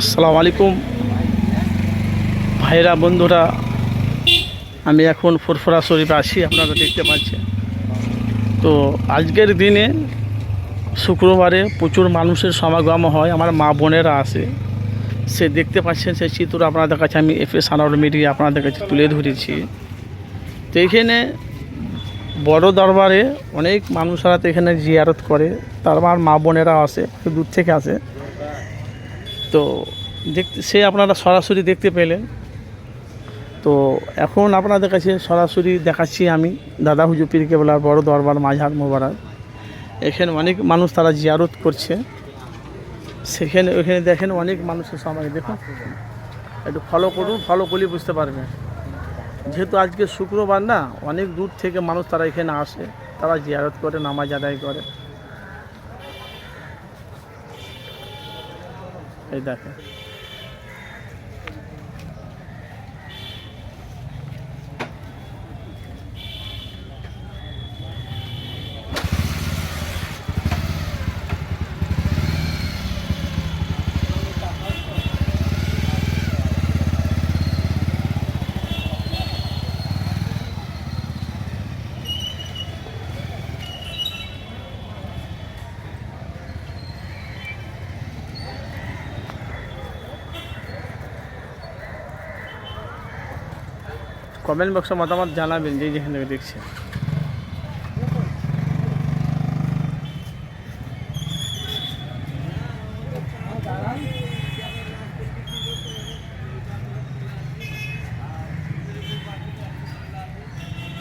আসসালামু আলাইকুম। ভাইরা, বন্ধুরা, আমি এখন ফুরফুরা শরীফে আছি, আপনারা দেখতে পাচ্ছেন। তো আজকের দিনে শুক্রবারে প্রচুর মানুষের সমাগম হয়, আমার মা বোনেরা আসে সে দেখতে পাচ্ছেন সেই চিত্র আপনাদের কাছে আমি এফ এস আনার মিডিয়া আপনাদের কাছে তুলে ধরেছি। তো এখানে বড় দরবারে অনেক মানুষরা তো এখানে জিয়ারত করে, তার আমার মা বোনেরা আসে দূর থেকে আসে তো দেখতে সে আপনারা সরাসরি দেখতে পেলেন। তো এখন আপনাদের কাছে সরাসরি দেখাচ্ছি আমি দাদা হুজুর পীর কেবলার বড় দরবার মাঝার মোবারক। এখানে অনেক মানুষ তারা জিয়ারত করছে। সেখানে ওখানে দেখেন অনেক মানুষের সময় দেখুন, একটু ফলো করুন ফলো করলে বুঝতে পারবেন। যেহেতু আজকে শুক্রবার না, অনেক দূর থেকে মানুষ তারা এখানে আসে, তারা জিয়ারত করে, নামাজ আদায় করে। এই দেখেন কমেন্ট বক্সে মতামত জানাবেন যে যেখান থেকে দেখছেন।